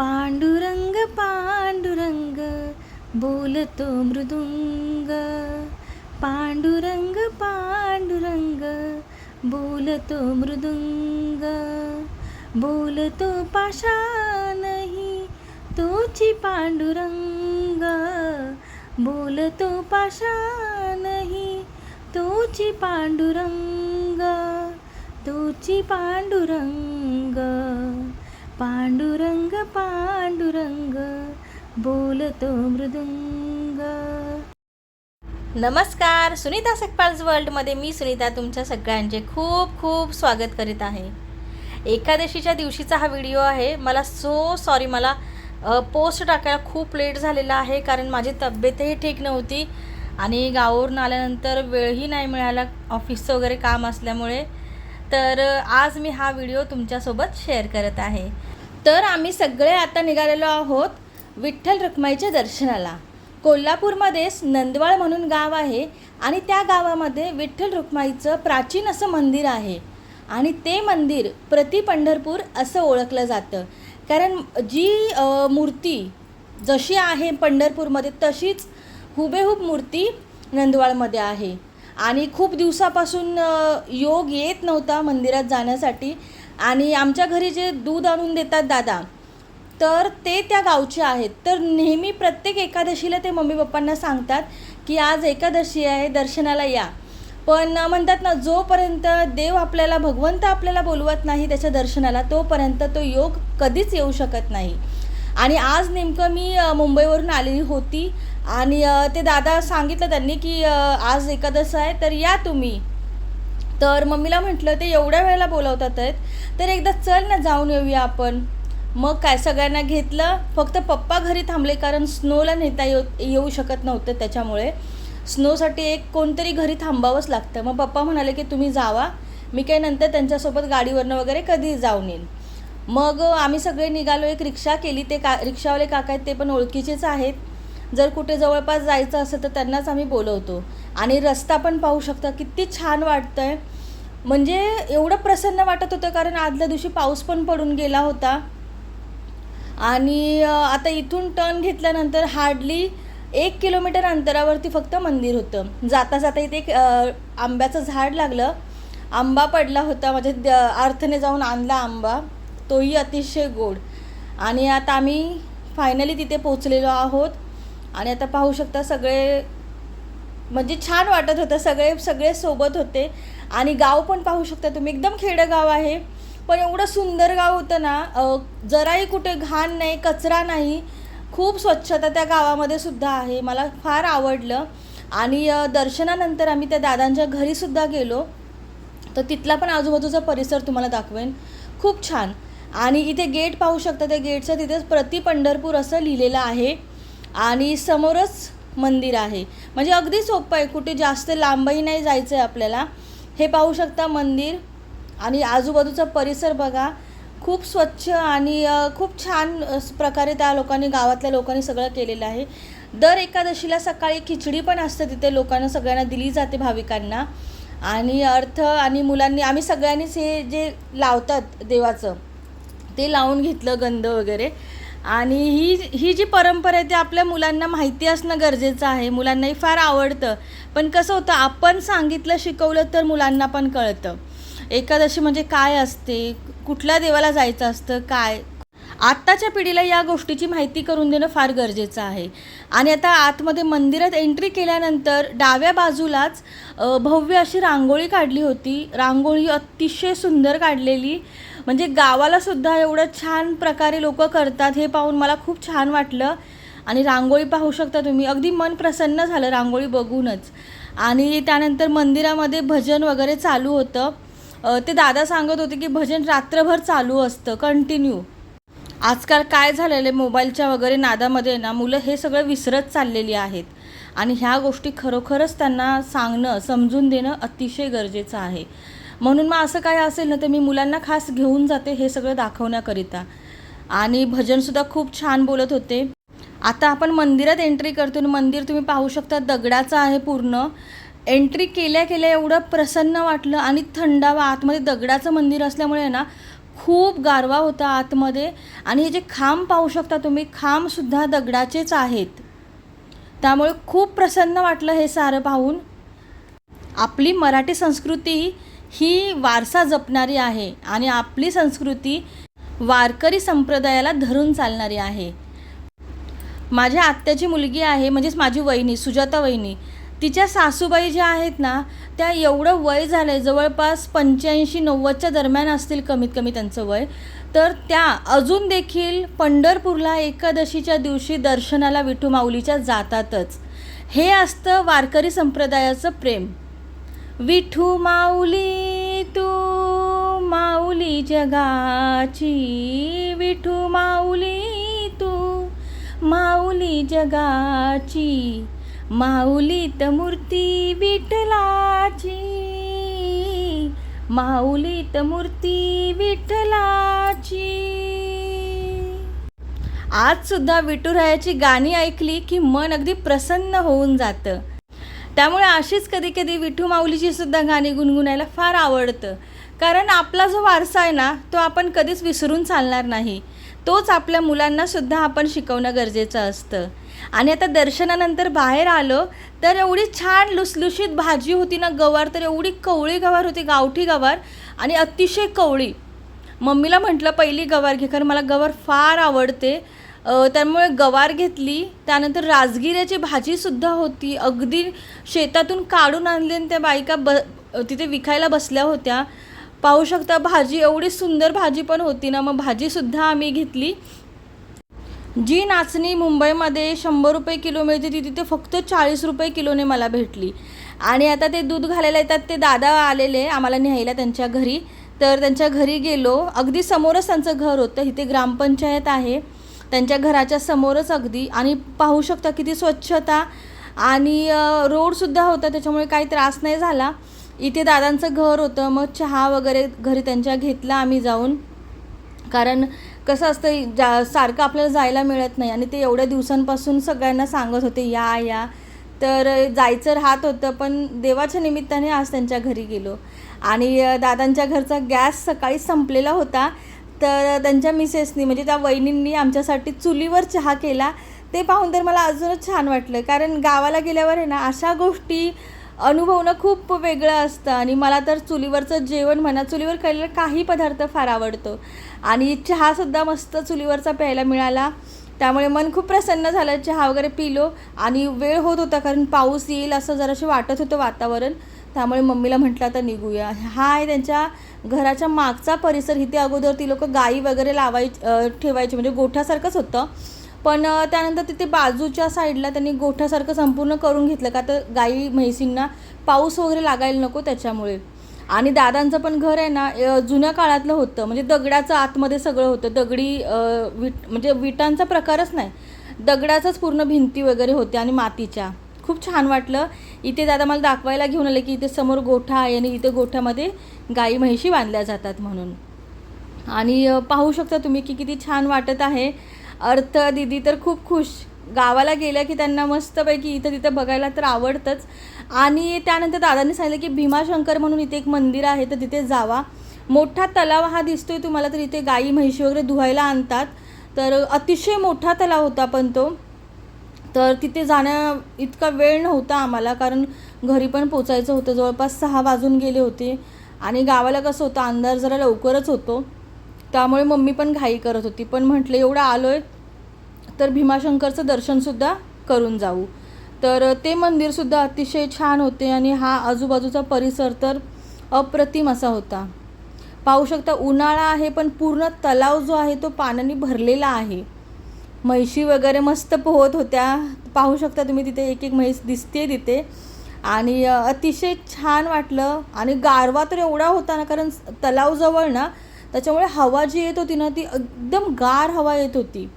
पांडुरंग पांडुरंग बोलतो मृदुंग. पांडुरंग पांडुरंग बोलतो मृदुंग. बोलतो पाषाणही तोची पांडुरंग. बोलतो पाषाणही तोची पांडुरंग. तोची पांडुरंग. पांडुरंग पांडुरंग बोलतो मृदुंग. नमस्कार सुनीता सकपाल्स वर्ल्डमध्ये मी सुनीता तुमच्या सगळ्यांचे खूप खूप स्वागत करीत आहे. एकादशीच्या दिवशीचा हा व्हिडिओ आहे. मला सो सॉरी मला पोस्ट टाकायला खूप लेट झालेला आहे कारण माझी तब्येतही ठीक नव्हती आणि गावावरून आल्यानंतर वेळही नाही मिळाला ऑफिसचं वगैरे काम असल्यामुळे. तर आज मी हा व्हिडिओ तुमच्यासोबत शेअर करत आहे. तर आम्ही सगळे आता निघालेलो आहोत विठ्ठल रखमाईच्या दर्शनाला. कोल्हापूरमध्येच नंदवाळ म्हणून गाव आहे आणि त्या गावामध्ये विठ्ठल रुक्माईचं प्राचीन असं मंदिर आहे. आणि ते मंदिर प्रति पंढरपूर असं ओळखलं जातं. कारण जी मूर्ती जशी आहे पंढरपूरमध्ये तशीच हुबेहूब मूर्ती नंदवाळमध्ये आहे. आणि खूप दिवसापासून योग येत नव्हता मंदिरात जाण्यासाठी. आणि आमच्या घरी जे दूध आणून देतात दादा तर ते त्या गावचे आहेत. तर नेहमी प्रत्येक एकादशीला ते मम्मी पप्पांना सांगतात की आज एकादशी आहे दर्शनाला या. पण म्हणतात ना जोपर्यंत देव आपल्याला भगवंत आपल्याला बोलवत नाही त्याच्या दर्शनाला तोपर्यंत तो योग कधीच येऊ शकत नाही. आणि आज नेमकं मी मुंबईवरून आलेली होती आणि ते दादा सांगितलं त्यांनी की आज एकादश आहे तर या तुम्ही. तर मम्मीला म्हटलं ते एवढ्या वेळेला बोलवतात आहेत तर एकदा चल ना जाऊन येऊया आपण. मग काय सगळ्यांना घेतलं. फक्त पप्पा घरी थांबले कारण स्नोला नेता येऊ येऊ शकत नव्हतं त्याच्यामुळे. स्नोसाठी एक कोणतरी घरी थांबावंच लागतं. मग पप्पा म्हणाले की तुम्ही जावा. मी काही नंतर त्यांच्यासोबत गाडीवरनं वगैरे कधी जाऊन येईन. मग आम्ही सगळे निघालो एक रिक्षा केली. ते का रिक्षावाले काका आहेत ते पण ओळखीचेच आहेत. जर कुठे जवळपास जायचं असेल तर त्यांनाच आम्ही बोलवतो. आणि रस्ता पण पाहू शकता किती छान वाटतं आहे म्हणजे एवढं प्रसन्न वाटत होतं कारण आदल्या दिवशी पाऊस पण पडून गेला होता. आणि आता इथून टर्न घेतल्यानंतर हार्डली एक किलोमीटर अंतरावरती फक्त मंदिर होतं. जाता जाता इथे एक आंब्याचं झाड लागलं. आंबा पडला होता म्हणजे द- अर्थने जाऊन आणला आंबा. तोही अतिशय गोड. आणि आता आम्ही फायनली तिथे पोचलेलो आहोत. आणि आता पाहू शकता सगळे म्हणजे छान वाटत होतं. सगळे सगळे सोबत होते. आणि गाव पण पाहू शकता तुम्ही. एकदम खेडेगाव आहे. पण एवढं सुंदर गाव होतं ना जराही कुठे घाण नाही कचरा नाही. खूप स्वच्छता त्या गावामध्ये सुद्धा आहे. मला फार आवडलं. आणि दर्शनानंतर आम्ही त्या दादांच्या घरीसुद्धा गेलो. तर तिथला पण आजूबाजूचा परिसर तुम्हाला दाखवेन. खूप छान. आणि इथे गेट पाहू शकता त्या गेटचं तिथेच प्रति पंढरपूर असं लिहिलेलं आहे. आणि समोरच मंदिर आहे. म्हणजे अगदी सोपं आहे. कुठे जास्त लांबही नाही जायचं आहे आपल्याला. हे पाहू शकता मंदिर. आणि आजूबाजूचा परिसर बघा. खूप स्वच्छ आणि खूप छान प्रकारे त्या लोकांनी गावातल्या लोकांनी सगळं केलेलं आहे. दर एकादशीला सकाळी खिचडी पण असते तिथे. लोकांना सगळ्यांना दिली जाते भाविकांना. आणि अर्थ आणि मुलांनी आम्ही सगळ्यांनीच हे जे लावतात देवाचं ते लावून घेतलं गंध वगैरे. आणि ही ही जी परंपरा आहे ती आपल्या मुलांना माहिती असणं गरजेचं आहे. मुलांनाही फार आवडतं. पण कसं होतं आपण सांगितलं शिकवलं तर मुलांना पण कळतं. एकादशी म्हणजे काय असते? कुठल्या देवाला जायचं असतं? काय? आत्ताच्या पिढीला या गोष्टीची माहिती करून देणं फार गरजेचं आहे. आणि आता आतमध्ये मंदिरात एंट्री केल्यानंतर डाव्या बाजूलाच भव्य अशी रांगोळी काढली होती. रांगोळी अतिशय सुंदर काढलेली. म्हणजे गावाला सुद्धा एवढं छान प्रकारे लोक करतात हे पाहून मला खूप छान वाटलं. आणि रांगोळी पाहू शकता तुम्ही. अगदी मन प्रसन्न झालं रांगोळी बघूनच. आणि त्यानंतर मंदिरामध्ये भजन वगैरे चालू होतं. ते दादा सांगत होते की भजन रात्रभर चालू असतं कंटिन्यू आजकाल काय झालेलं आहे? मोबाईलच्या वगैरे नादामध्ये ना मुलं हे सगळं विसरत चाललेली आहेत. आणि ह्या गोष्टी खरोखरच त्यांना सांगणं समजून देणं अतिशय गरजेचं आहे. म्हणून मग असं काय असेल ना तर मी मुलांना खास घेऊन जाते हे सगळं दाखवण्याकरिता. आणि भजनसुद्धा खूप छान बोलत होते. आता आपण मंदिरात एंट्री करतो आणि मंदिर तुम्ही पाहू शकता दगडाचं आहे पूर्ण. एंट्री केल्या केल्या एवढं प्रसन्न वाटलं आणि थंडावा आतमध्ये दगडाचं मंदिर असल्यामुळे ना खूप गारवा होता आतमध्ये. आणि हे जे खांब पाहू शकता तुम्ही खांबसुद्धा दगडाचेच आहेत. त्यामुळे खूप प्रसन्न वाटलं हे सारं पाहून. आपली मराठी संस्कृती ही वारसा जपणारी आहे आणि आपली संस्कृती वारकरी संप्रदायाला धरून चालणारी आहे. माझ्या आत्याची मुलगी आहे म्हणजेच माझी वहिनी सुजाता वहिनी. तिच्या सासूबाई ज्या आहेत ना त्या एवढं वय झालं आहे जवळपास पंच्याऐंशी नव्वदच्या दरम्यान असतील कमीत कमी त्यांचं वय तर त्या अजून देखील पंढरपूरला एकादशीच्या दिवशी दर्शनाला विठू माऊलीच्या जातातच. हे असतं वारकरी संप्रदायाचं प्रेम. विठू माऊली तू माऊली जगाची. विठू माऊली तू माऊली जगाची. माऊलीत मूर्ती विठ्ठलाची. माऊलीत मूर्ती विठलाची आज सुद्धा विठुरायाची गाणी ऐकली की मन अगदी प्रसन्न होऊन जातं. त्यामुळे अशीच कधी कधी विठू माऊलीची सुद्धा गाणी गुणगुणायला फार आवडतं. कारण आपला जो वारसा आहे ना तो आपण कधीच विसरून चालणार नाही. तोच आपल्या मुलांना सुद्धा आपण शिकवणं गरजेचं असतं. आणि आता दर्शनानंतर बाहेर आलो तर एवढी छान लुसलुशीत भाजी होती ना गवार तर एवढी कवळी गवार होती गावठी गवार आणि अतिशय कवळी. मम्मीला म्हटलं पहिली गवार घे कारण मला गवार फार आवडते. त्यामुळे गवार घेतली त्यानंतर राजगिऱ्याची भाजीसुद्धा होती. अगदी शेतातून काढून आणली आणि त्या बायका ब तिथे विकायला बसल्या होत्या. पाहू शकता भाजी एवढी सुंदर भाजी पण होती ना मग भाजीसुद्धा आम्ही घेतली. जी नाचणी मुंबईमध्ये शंभर रुपये किलो मिळते ती तिथे फक्त चाळीस रुपये किलोने मला भेटली. आणि आता ते दूध घालायला येतात ते दादा आलेले आम्हाला न्यायला त्यांच्या घरी. तर त्यांच्या घरी गेलो. अगदी समोरच त्यांचं घर होतं इथे ग्रामपंचायत आहे. त्यांच्या घराच्या समोरच अगदी. आणि पाहू शकता किती स्वच्छता आणि रोडसुद्धा होता त्याच्यामुळे काही त्रास नाही झाला. इथे दादांचं घर होतं मग चहा वगैरे घरी त्यांच्या घेतला आम्ही जाऊन. कारण कसं असतं जा सारखं आपल्याला जायला मिळत नाही आणि ते एवढ्या दिवसांपासून सगळ्यांना सांगत होते या या. तर जायचं राहत होतं पण देवाच्या निमित्ताने आज त्यांच्या घरी गेलो. आणि दादांच्या घरचा गॅस सकाळी संपलेला होता. तर त्यांच्या मिसेसनी म्हणजे त्या वहिनींनी आमच्यासाठी चुलीवर चहा केला ते पाहून तर मला अजूनच छान वाटलं. कारण गावाला गेल्यावर आहे ना अशा गोष्टी अनुभवणं खूप वेगळं असतं आणि मला तर चुलीवरचं जेवण म्हणा चुलीवर केलेला काही पदार्थ फार आवडतो. आणि चहासुद्धा मस्त चुलीवरचा प्यायला मिळाला. त्यामुळे मन खूप प्रसन्न झालं चहा वगैरे पिलो आणि वेळ होत होता कारण पाऊस येईल असं जराशी वाटत होतं वातावरण. त्यामुळे मम्मीला म्हटलं आता निघूया. हा आहे त्यांच्या घराच्या मागचा परिसर. इथे अगोदर ती लोक गाई वगैरे लावाय ठेवायची. म्हणजे गोठ्यासारखंच होतं. पण त्यानंतर तिथे बाजूच्या साईडला त्यांनी गोठ्यासारखं संपूर्ण करून घेतलं. का तर गाई म्हैसींना पाऊस वगैरे लागायला नको त्याच्यामुळे. आणि दादांचं पण घर आहे ना जुन्या काळातलं होतं. म्हणजे दगडाचं आतमध्ये सगळं होतं. दगडी विट म्हणजे विटांचा प्रकारच नाही. दगडाचाच पूर्ण भिंती वगैरे होत्या आणि मातीच्या. खूप छान वाटलं. इथे दादा मला दाखवायला घेऊन आले की इथे समोर गोठा आहे आणि इथे गोठ्यामध्ये गाई म्हैशी बांधल्या जातात म्हणून. आणि पाहू शकता तुम्ही की किती छान वाटत आहे. अर्थ दिदी तर खूप खुश. गावाला गेल्या की त्यांना मस्तपैकी इथं तिथं बघायला तर आवडतंच. आणि त्यानंतर दादांनी सांगितलं की भीमाशंकर म्हणून इथे एक मंदिर आहे तर तिथे जावा. मोठा तलाव हा दिसतोय तुम्हाला तर इथे गाई म्हैशी वगैरे धुवायला आणतात. तर अतिशय मोठा तलाव होता पण तो. तर तिथे जाण्या इतका वेळ नव्हता आम्हाला कारण घरी पण पोचायचं होतं. जवळपास सहा वाजून गेले होते. आणि गावाला कसं होतं अंधार जरा लवकरच होतो. त्यामुळे मम्मी पण घाई करत होती. पण म्हटलं एवढं आलो आहे तर भीमाशंकरचं दर्शनसुद्धा करून जाऊ. तर ते मंदिरसुद्धा अतिशय छान होते आणि हा आजूबाजूचा परिसर तर अप्रतिम असा होता. पाहू शकता उन्हाळा आहे पण पूर्ण तलाव जो आहे तो पाण्याने भरलेला आहे. म्हैशी वगैरे मस्त पोहत होत्या. पाहू शकता तुम्ही तिथे एक एक म्हैस दिसते तिथे. आणि अतिशय छान वाटलं. आणि गारवा तर एवढा होता ना कारण तलावजवळ ना त्याच्यामुळे हवा जी येत होती ना ती एकदम गार हवा येत होती.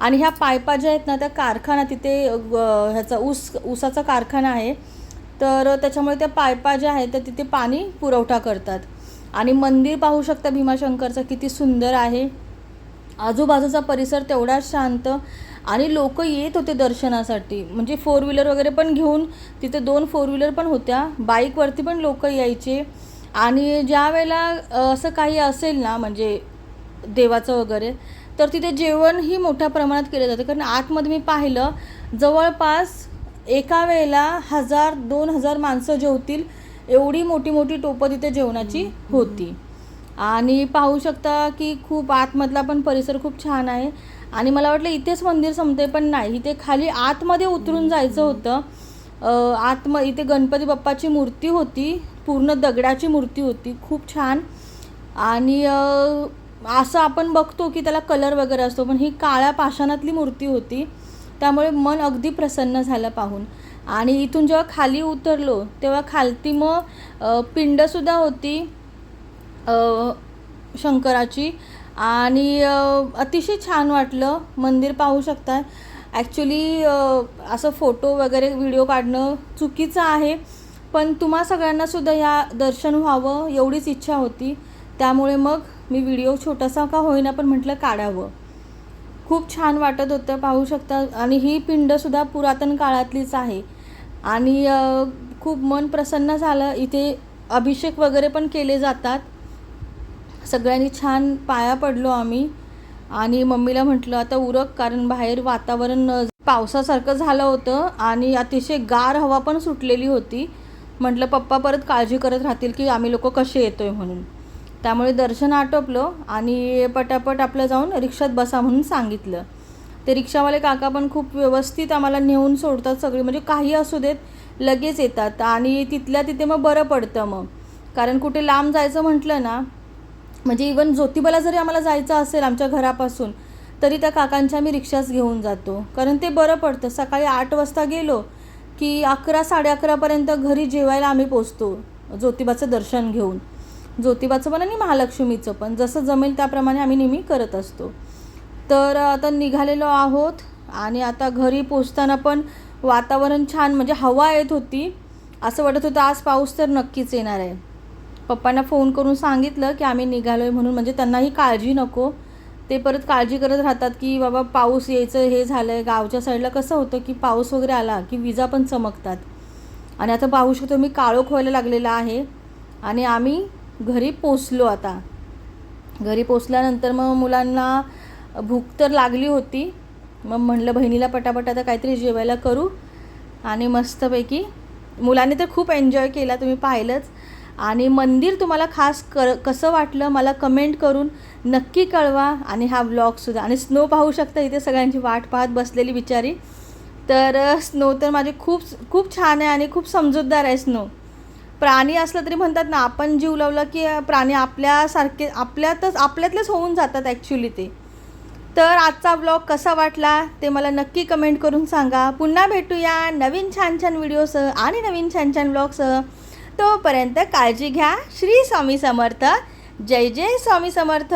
आणि ह्या पायपा ज्या आहेत ना त्या कारखाना तिथे ह्याचा ऊस ऊसाचा कारखाना आहे. तर त्याच्यामुळे त्या पायपा ज्या आहेत त्या तिथे पाणी पुरवठा करतात. आणि मंदिर पाहू शकता भीमाशंकरचं किती सुंदर आहे. आजूबाजूचा परिसर तेवढाच शांत आणि लोक येत होते दर्शनासाठी. म्हणजे फोर व्हीलर वगैरे पण घेऊन तिथे दोन फोर व्हीलर पण होत्या. बाईकवरती पण लोक यायचे. आणि ज्या वेळेला असं काही असेल ना म्हणजे देवाचं वगैरे तर तिथे जेवणही मोठ्या प्रमाणात केलं जातं. कारण आतमध्ये मी पाहिलं जवळपास एका वेळेला हजार दोन हजार माणसं जेवतील एवढी मोठी मोठी टोपं तिथे जेवणाची होती. आणि पाहू शकता की खूप आतमधला पण परिसर खूप छान आहे. आणि मला वाटलं इथेच मंदिर संपते पण नाही. इथे खाली आतमध्ये उतरून जायचं होतं. आतम इथे गणपती बाप्पाची मूर्ती होती. पूर्ण दगडाची मूर्ती होती. खूप छान. आणि असं आपण बघतो की त्याला कलर वगैरे असतो पण ही काळ्या पाषाणातली मूर्ती होती. त्यामुळे मन अगदी प्रसन्न झालं पाहून. आणि इथून जेव्हा खाली उतरलो तेव्हा खालती मग पिंडसुद्धा होती. शंकराची. आणि अतिशय छान वाटलं. मंदिर पाहू शकता ॲक्च्युली असं फोटो वगैरे व्हिडिओ काढणं चुकीचं आहे. पण तुम्हा सगळ्यांनासुद्धा या दर्शन व्हावं एवढीच इच्छा होती. त्यामुळे मग मी व्हिडिओ छोटासा का होईना पण म्हटलं काढावं. खूप छान वाटत होतं पाहू शकता. आणि ही पिंडसुद्धा पुरातन काळातलीच आहे. आणि खूप मन प्रसन्न झालं. इथे अभिषेक वगैरे पण केले जातात. सगळ्यांनी छान पाया पडलो आम्ही. आणि मम्मीला म्हटलं आता उरक कारण बाहेर वातावरण पावसासारखं झालं होतं आणि अतिशय गार हवा पण सुटलेली होती. म्हटलं पप्पा परत काळजी करत राहतील की आम्ही लोक कसे येतो आहे म्हणून. त्यामुळे दर्शन आटोपलं आणि पटापट आपलं जाऊन रिक्षात बसा म्हणून सांगितलं. ते रिक्षावाले काका पण खूप व्यवस्थित आम्हाला नेऊन सोडतात सगळी म्हणजे काही असू देत लगेच येतात. आणि तिथल्या तिथे मग बरं पडतं मग. कारण कुठे लांब जायचं म्हटलं ना म्हणजे इवन ज्योतिबाला जरी आम्हाला जायचं असेल आमच्या घरापासून तरी त्या काकांच्या आम्ही रिक्षाच घेऊन जातो. कारण ते बरं पडतं. सकाळी आठ वाजता गेलो की अकरा साडे अकरापर्यंत घरी जेवायला आम्ही पोचतो ज्योतिबाचं दर्शन घेऊन. ज्योतिबाचं पण आणि महालक्ष्मीचं पण. जसं जमेल त्याप्रमाणे आम्ही नेहमी करत असतो. तर आता निघालेलो आहोत आणि आता घरी पोचताना पण वातावरण छान म्हणजे हवा येत होती. असं वाटत होतं आज पाऊस तर नक्कीच येणार आहे. पप्पांना फोन करून सांगितलं की आम्ही निघालो आहे म्हणून म्हणजे त्यांनाही काळजी नको. ते परत काळजी करत राहतात की बाबा पाऊस यायचं हे झालं आहे गावच्या साईडला कसं होतं की पाऊस वगैरे आला की विजा पण चमकतात. आणि आता पाहू शकतो मी काळोख व्हायला लागलेला आहे. आणि आम्ही घरी पोचलो आता. घरी पोचल्यानंतर मग मुलांना भूक तर लागली होती. मग म्हणलं बहिणीला पटापट आता काहीतरी जेवायला करू. आणि मस्तपैकी मुलांनी तर खूप एन्जॉय केला तुम्ही पाहिलंच. आणि मंदिर तुम्हाला खास क कसं वाटलं मला कमेंट करून नक्की कळवा आणि हा व्लॉगसुद्धा आणि स्नो पाहू शकता इथे सगळ्यांची वाट पाहत बसलेली बिचारी. तर स्नो तर माझे खूप खूप छान आहे आणि खूप समजूतदार आहे स्नो प्राणी असलं तरी म्हणतात ना आपण जीव लावला की प्राणी आपल्यासारखे आपल्यातच आपल्यातलेच होऊन जातात ॲक्च्युली ते. तर आजचा ब्लॉग कसा वाटला ते मला नक्की कमेंट करून सांगा. पुन्हा भेटूया नवीन छान छान व्हिडिओसह आणि नवीन छान छान ब्लॉगसह तोपर्यंत काळजी घ्या. श्री स्वामी समर्थ. जय जय स्वामी समर्थ.